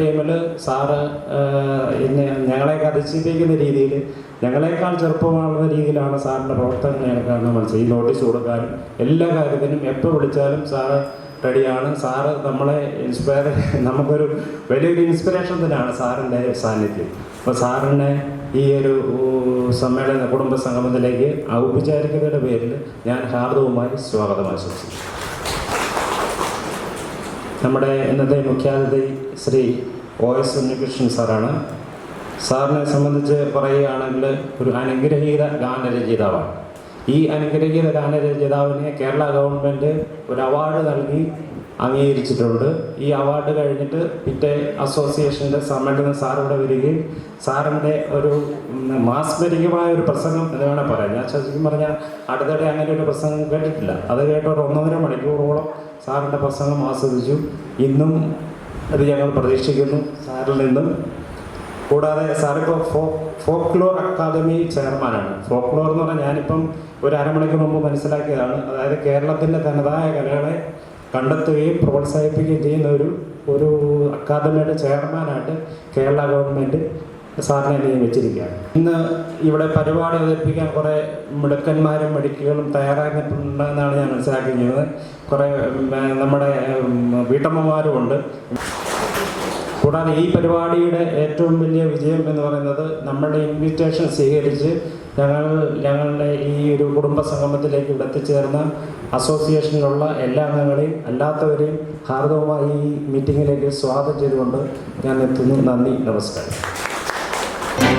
ടൈമിൽ സാറ് എന്നെ ഞങ്ങളെ അതിശയിപ്പിക്കുന്ന രീതിയിൽ ഞങ്ങളെക്കാൾ ചെറുപ്പമാകുന്ന രീതിയിലാണ് സാറിന്റെ പ്രവർത്തനങ്ങൾ ഞങ്ങൾക്കാണ് മനസ്സിലായി ഈ നോട്ടീസ് കൊടുക്കാനും എല്ലാ കാര്യത്തിനും എപ്പോൾ വിളിച്ചാലും സാറ് റെഡിയാണ്. സാറ് നമ്മളെ ഇൻസ്പയർ നമുക്കൊരു വലിയൊരു ഇൻസ്പിറേഷൻ തന്നെയാണ് സാറിന്റെ സാന്നിധ്യം. അപ്പോൾ സാറിനെ ഈ ഒരു സമ്മേളന കുടുംബ സംഗമത്തിലേക്ക് ഔപചാരികതയുടെ പേരിൽ ഞാൻ ഹാർദവുമായി സ്വാഗതം ആശംസിക്കുന്നു. നമ്മുടെ ഇന്നത്തെ മുഖ്യാതിഥി ശ്രീ ഒ എസ് ഉണ്ണികൃഷ്ണൻ സാറാണ്. സാറിനെ സംബന്ധിച്ച് പറയുകയാണെങ്കിൽ ഒരു അനുഗ്രഹീത ഗാനരചയിതാവാണ്. ഈ അനുഗ്രഹീത ഗാനരചയിതാവിനെ കേരള ഗവൺമെന്റ് ഒരു അവാർഡ് നൽകി അംഗീകരിച്ചിട്ടുണ്ട്. ഈ അവാർഡ് കഴിഞ്ഞിട്ട് പിറ്റേ അസോസിയേഷന്റെ സമ്മേളനം സാറിവിടെ വരികയും സാറിന്റെ ഒരു മാസ്മരികമായ ഒരു പ്രസംഗം എന്ന് വേണേൽ പറയാം. ഞാൻ ശരിക്കും പറഞ്ഞാൽ അടുത്തിടെ അങ്ങനെ ഒരു പ്രസംഗം കേട്ടിട്ടില്ല. അത് കേട്ട ഒരു ഒന്നൊന്നര മണിക്കൂറോളം സാറിന്റെ പ്രസംഗം ആസ്വദിച്ചു. ഇന്നും അത് ഞങ്ങൾ പ്രതീക്ഷിക്കുന്നു. സാറിൽ നിന്നും കൂടാതെ സാറിപ്പോൾ ഫോ ഫോക്ലോർ അക്കാദമി ചെയർമാനാണ്. ഫോക്ലോർ എന്ന് പറഞ്ഞാൽ ഞാനിപ്പം ഒരു അരമണിക്കൂർ മുമ്പ് മനസ്സിലാക്കിയതാണ്. അതായത് കേരളത്തിന്റെ തനതായ കലകളെ കണ്ടെത്തുകയും പ്രോത്സാഹിപ്പിക്കുകയും ചെയ്യുന്ന ഒരു ഒരു അക്കാദമിയുടെ ചെയർമാനായിട്ട് കേരള ഗവൺമെന്റ് സാറിനെ നിയമിച്ചിരിക്കുകയാണ്. ഇന്ന് ഇവിടെ പരിപാടി അവതരിപ്പിക്കാൻ കുറേ മിടുക്കന്മാരും മെഡിക്കുകളും തയ്യാറാക്കിയിട്ടുണ്ടെന്നാണ് ഞാൻ മനസ്സിലാക്കിയത് കുറേ നമ്മുടെ വീട്ടമ്മമാരും വീട്ടമ്മമാരുമുണ്ട് കൂടാതെ ഈ പരിപാടിയുടെ ഏറ്റവും വലിയ വിജയം എന്ന് പറയുന്നത് നമ്മളുടെ ഇൻവിറ്റേഷൻ സ്വീകരിച്ച് ഞങ്ങൾ ഞങ്ങളുടെ ഈ ഒരു കുടുംബ സംഗമത്തിലേക്ക് എത്തിച്ചേർന്ന അസോസിയേഷനിലുള്ള എല്ലാ അംഗങ്ങളെയും അല്ലാത്തവരെയും ഹാർദവുമായി ഈ മീറ്റിങ്ങിലേക്ക് സ്വാഗതം ചെയ്തുകൊണ്ട് ഞാൻ എത്തുന്നു. നന്ദി നമസ്കാരം.